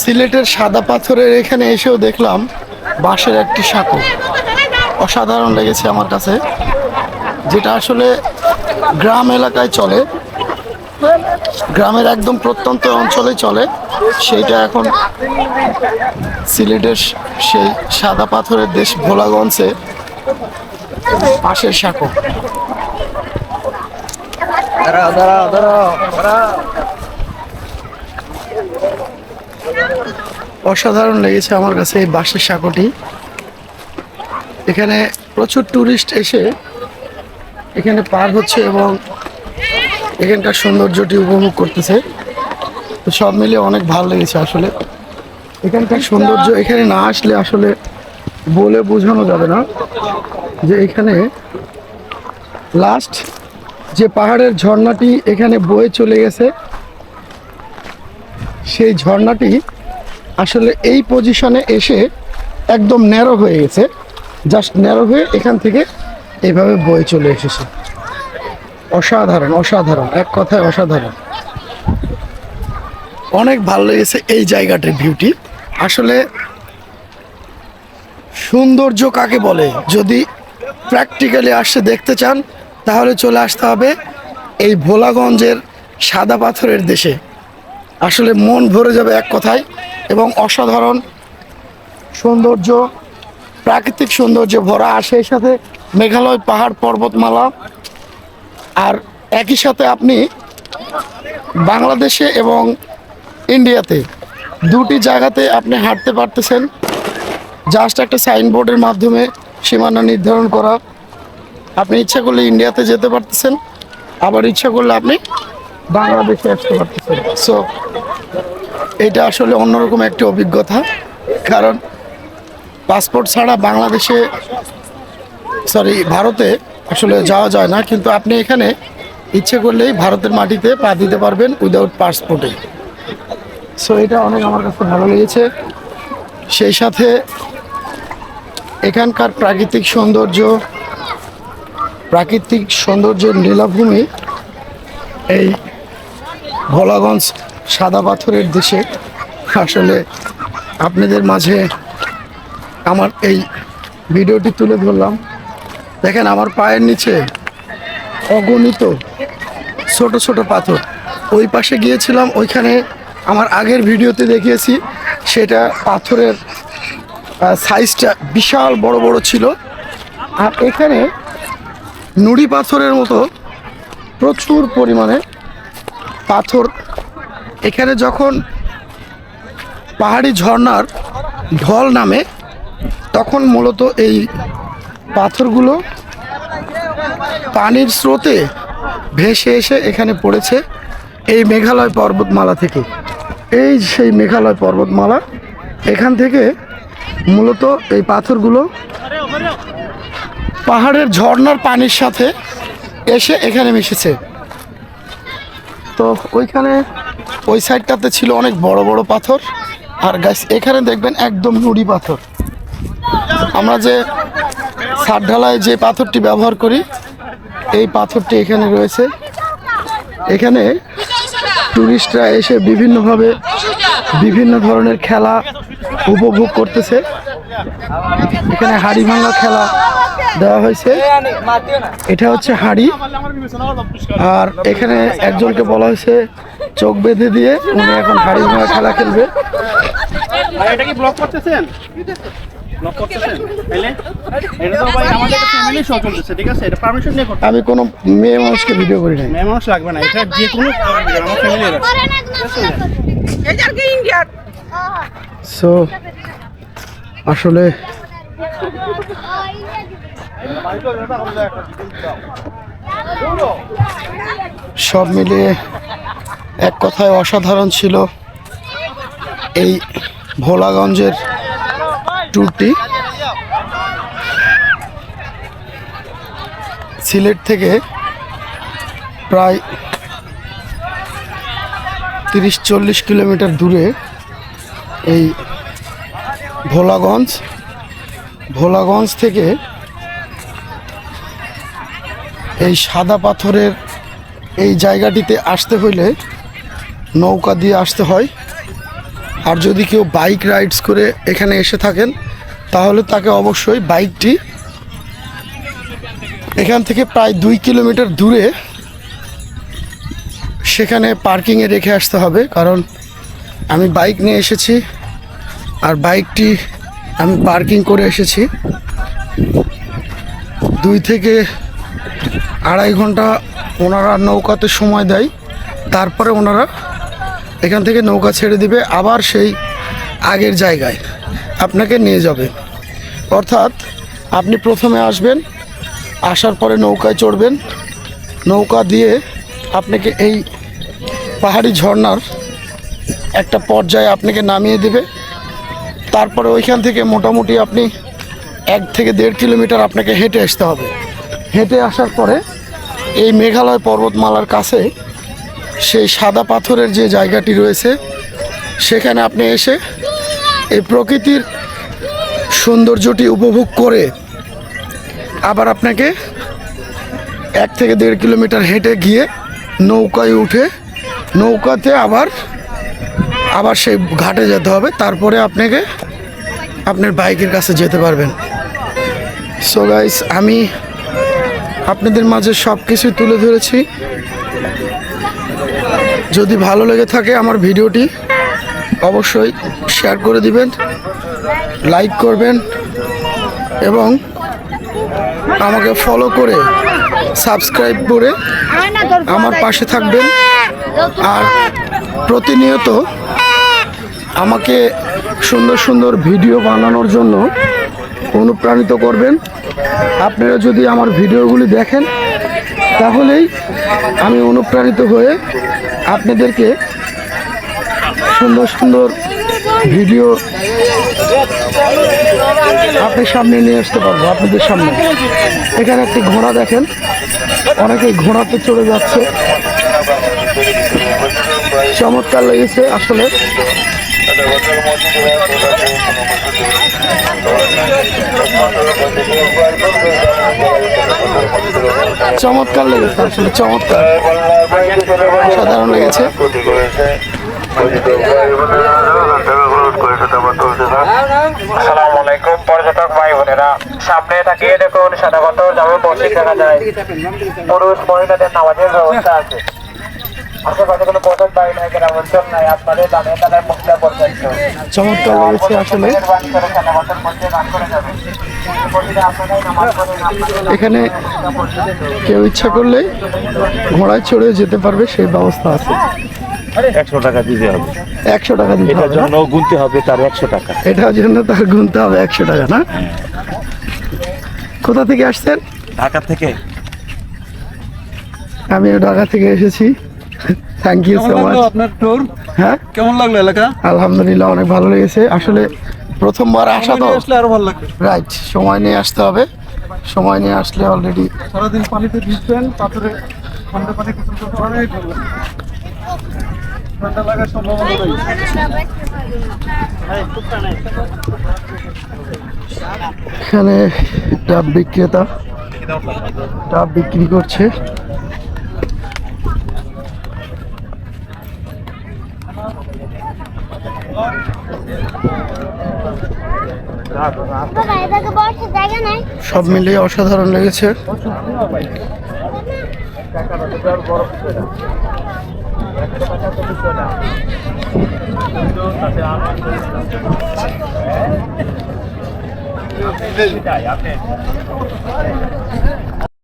সিলেটের সাদা পাথরের এখানে এসেও দেখলাম বাঁশের একটি সাঁকো। অসাধারণ লেগেছে আমার কাছে, যেটা আসলে গ্রাম এলাকায় চলে। গ্রামের একদম প্রত্যন্ত অঞ্চলে চলে। সেইটা এখন সিলেটের সেই সাদা পাথরের দেশ ভোলাগঞ্জে পাশের সাঁকো। অসাধারণ লেগেছে আমার কাছে এই বাঁশের সাঁকোটি। এখানে প্রচুর ট্যুরিস্ট এসে এখানে পার হচ্ছে এবং এখানকার সৌন্দর্যটি উপভোগ করতেছে। তো সব মিলিয়ে অনেক ভালো লেগেছে আসলে। এখানকার সৌন্দর্য এখানে না আসলে আসলে বলে বোঝানো যাবে না। যে এখানে লাস্ট যে পাহাড়ের ঝর্ণাটি এখানে বয়ে চলে গেছে, সেই ঝর্ণাটি আসলে এই পজিশনে এসে একদম ন্যারো হয়ে গেছে। জাস্ট ন্যারো হয়ে এখান থেকে এইভাবে বয়ে চলে এসেছে। অসাধারণ অসাধারণ, এক কথায় অসাধারণ। অনেক ভালো লেগেছে এই জায়গাটির ভিউটি আসলে সৌন্দর্য কাকে বলে? যদি প্র্যাকটিক্যালি আসছে দেখতে চান, তাহলে চলে আসতে হবে এই ভোলাগঞ্জের সাদা পাথরের দেশে। আসলে মন ভরে যাবে এক কথায় এবং অসাধারণ সৌন্দর্য, প্রাকৃতিক সৌন্দর্য ভরা আর সেই সাথে মেঘালয় পাহাড় পর্বতমালা আর একই সাথে আপনি বাংলাদেশে এবং ইন্ডিয়াতে দুটি জায়গাতে আপনি হাঁটতে পারতেছেন। জাস্ট একটা সাইনবোর্ডের মাধ্যমে সীমানা নির্ধারণ করা। আপনি ইচ্ছা করলে ইন্ডিয়াতে যেতে পারতেছেন, আবার ইচ্ছা করলে আপনি বাংলাদেশে আসতে পারতেছেন। সো এটা আসলে অন্যরকম একটি অভিজ্ঞতা, কারণ পাসপোর্ট ছাড়া বাংলাদেশে সরি ভারতে আসলে যাওয়া যায় না কিন্তু আপনি এখানে ইচ্ছে করলেই ভারতের মাটিতে পা দিতে পারবেন উইদাউট পাসপোর্টে সো এটা অনেক আমার কাছে ভালো লেগেছে। সেই সাথে এখানকার প্রাকৃতিক সৌন্দর্য প্রাকৃতিক সৌন্দর্যের নীলাভূমি এই ভোলাগঞ্জ সাদা পাথরের দেশে আসলে আপনাদের মাঝে আমার এই ভিডিওটি তুলে ধরলাম। দেখেন আমার পায়ের নিচে অগণিত ছোট ছোট পাথর। ওই পাশে গিয়েছিলাম, ওইখানে আমার আগের ভিডিওতে দেখিয়েছি, সেটা পাথরের সাইজটা বিশাল বড় বড় ছিল। আর এখানে নুড়ি পাথরের মতো প্রচুর পরিমাণে পাথর। এখানে যখন পাহাড়ি ঝর্ণার ঢল নামে, তখন মূলত এই পাথরগুলো পানির স্রোতে ভেসে এসে এখানে পড়েছে এই মেঘালয় পর্বতমালা থেকে। এই সেই মেঘালয় পর্বতমালা, এখান থেকে মূলত এই পাথরগুলো পাহাড়ের ঝর্নার পানির সাথে এসে এখানে মিশেছে। তো ওইখানে ওই সাইডটাতে ছিল অনেক বড় বড় পাথর। আর গাছ এখানে দেখবেন একদম নুড়ি পাথর। আমরা যে সাত ঢালায় যে পাথরটি ব্যবহার করি, এই পাথরটি এখানে রয়েছে। এখানে টুরিস্টরা এসে বিভিন্নভাবে বিভিন্ন ধরনের খেলা উপভোগ করতেছে। এখানে হাড়ি ভাঙা খেলা দেওয়া হয়েছে। এটা হচ্ছে হাড়ি। আর এখানে একজনকে বলা হয়েছে, চোখ বেঁধে দিয়ে উনি এখন হাড়ি ভাঙা খেলা খেলবে। ব্লক করতেছেন? তাইলে? এটা তো ভাই আমাদের ফ্যামিলি সহ চলতেছে ঠিক আছে? এটা পারমিশন নিয়ে করতে আমি কোনো মেয়ে মানুষকে ভিডিও করি না মেয়ে মানুষ লাগবে না এটা যে কোনো সো আসলে সব মিলিয়ে এক কথায় অসাধারণ ছিল এই ভোলাগঞ্জের ট্যুরটি। সিলেট থেকে প্রায় তিরিশ চল্লিশ কিলোমিটার দূরে এই ভোলাগঞ্জ ভোলাগঞ্জ থেকে এই সাদা পাথরের এই জায়গাটিতে আসতে হইলে নৌকা দিয়ে আসতে হয়। আর যদি কেউ বাইক রাইডস করে এখানে এসে থাকেন, তাহলে তাকে অবশ্যই বাইকটি এখান থেকে প্রায় দুই কিলোমিটার দূরে সেখানে পার্কিংয়ে রেখে আসতে হবে। কারণ আমি বাইক নিয়ে এসেছি আর বাইকটি আমি পার্কিং করে এসেছি। দুই থেকে আড়াই ঘণ্টা ওনারা নৌকাতে সময় দেয়। তারপরে ওনারা এখান থেকে নৌকা ছেড়ে দিবে, আবার সেই আগের জায়গায় আপনাকে নিয়ে যাবে। অর্থাৎ আপনি প্রথমে আসবেন, আসার পরে নৌকায় চড়বেন। নৌকা দিয়ে আপনাকে এই পাহাড়ি ঝর্ণার একটা পর্যায়ে আপনাকে নামিয়ে দেবে। তারপরে ওইখান থেকে মোটামুটি আপনি এক থেকে দেড় কিলোমিটার আপনাকে হেঁটে আসতে হবে। হেঁটে আসার পরে এই মেঘালয় পর্বতমালার কাছে সেই সাদা পাথরের যে জায়গাটি রয়েছে, সেখানে আপনি এসে এই প্রকৃতির সৌন্দর্যটি উপভোগ করে আবার আপনাকে এক থেকে দেড় কিলোমিটার হেঁটে গিয়ে নৌকায় উঠে, নৌকাতে আবার আবার সেই ঘাটে যেতে হবে। তারপরে আপনাকে আপনার বাইকের কাছে যেতে পারবেন। সো গাইস আমি আপনাদের মাঝে সব কিছুই তুলে ধরেছি। যদি ভালো লেগে থাকে আমার ভিডিওটি, অবশ্যই শেয়ার করে দিবেন লাইক করবেন, এবং আমাকে ফলো করে সাবস্ক্রাইব করে আমার পাশে থাকবেন। আর প্রতিনিয়ত আমাকে সুন্দর সুন্দর ভিডিও বানানোর জন্য অনুপ্রাণিত করবেন। আপনারা যদি আমার ভিডিওগুলি দেখেন, তাহলেই আমি অনুপ্রাণিত হয়ে আপনাদেরকে সুন্দর সুন্দর ভিডিও আপনার সামনে নিয়ে আসতে পারব, আপনাদের সামনে। এখানে একটি ঘোড়া দেখেন অনেকে ঘোড়াতে চড়ে যাচ্ছে। চমৎকার লেগেছে আসলে। চমৎকার লেগেছে আসলে চমৎকার। সাধারণ লেগেছে। আসসালামু আলাইকুম পর্যটক ভাই বোনেরা সামনে তাকিয়ে দেখুন যাবে দেখা যায়। পুরুষ মহিলাদের নামাজের ব্যবস্থা আছে। আশেপাশে কোনো পোশাক বাড়ি নাই গ্রাম অঞ্চল নাই। আপনাদের দামে তাদের মহিলা পর্যন্ত। চমৎকার লেগেছে আসলে। এখানে কেউ ইচ্ছা করলে ঘোড়ায় চড়ে যেতে পারবে সেই ব্যবস্থা আছে। একশো টাকা দিতে হবে। একশো টাকা দিতে এটার না? জন্য গুনতে হবে তার একশো টাকা। এটার জন্য তার গুনতে হবে একশো টাকা না? কোথা থেকে আসছেন? ঢাকা থেকে। আমিও ঢাকা থেকে এসেছি। থ্যাংক ইউ সো মাচ আপনার ট্যুর হ্যাঁ? কেমন লাগল এলাকা? আলহামদুলিল্লাহ অনেক ভালো লেগেছে। আসলে প্রথমবার আসা তো। আসলে আরও ভালো লাগবে। রাইট সময় নিয়ে আসতে হবে। সময় নিয়ে আসলে অলরেডি সারাদিন পানিতে ভিজবেন পাথরে ঠান্ডা পানি কিছু অনেক ভালো ঠান্ডা লাগার সম্ভাবনা নেই। এখানে ডাব বিক্রেতা ডাব বিক্রি করছে। সব মিলিয়ে অসাধারণ লেগেছে।